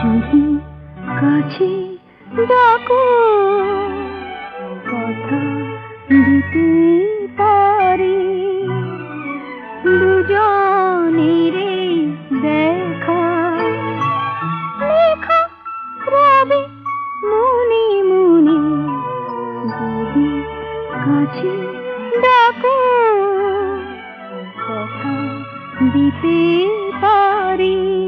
যদি কাছে ডাকো, কথা দিতে পারি। দুজনের দেখা, লেখা রবে মনে মনে। যদি কাছে ডাকো, কথা দিতে পারি।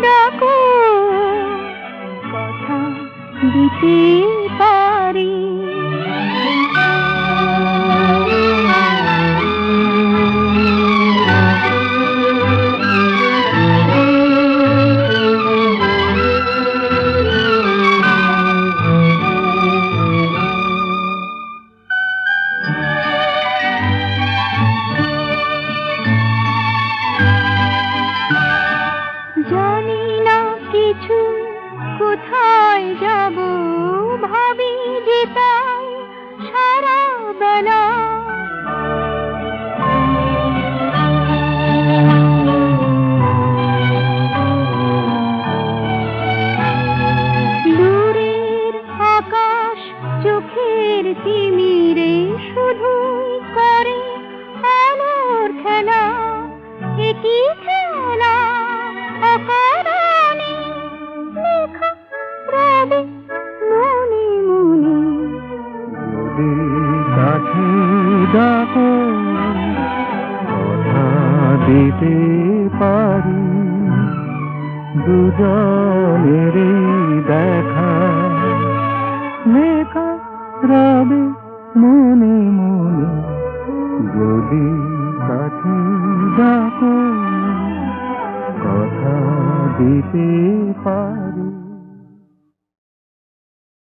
ডাকো কথা দিতে কথা দিতে পারি। দুজনের দেখা লেখা রবে মনে মনে। যদি কাছে ডাকো, কথা দিতে পারি।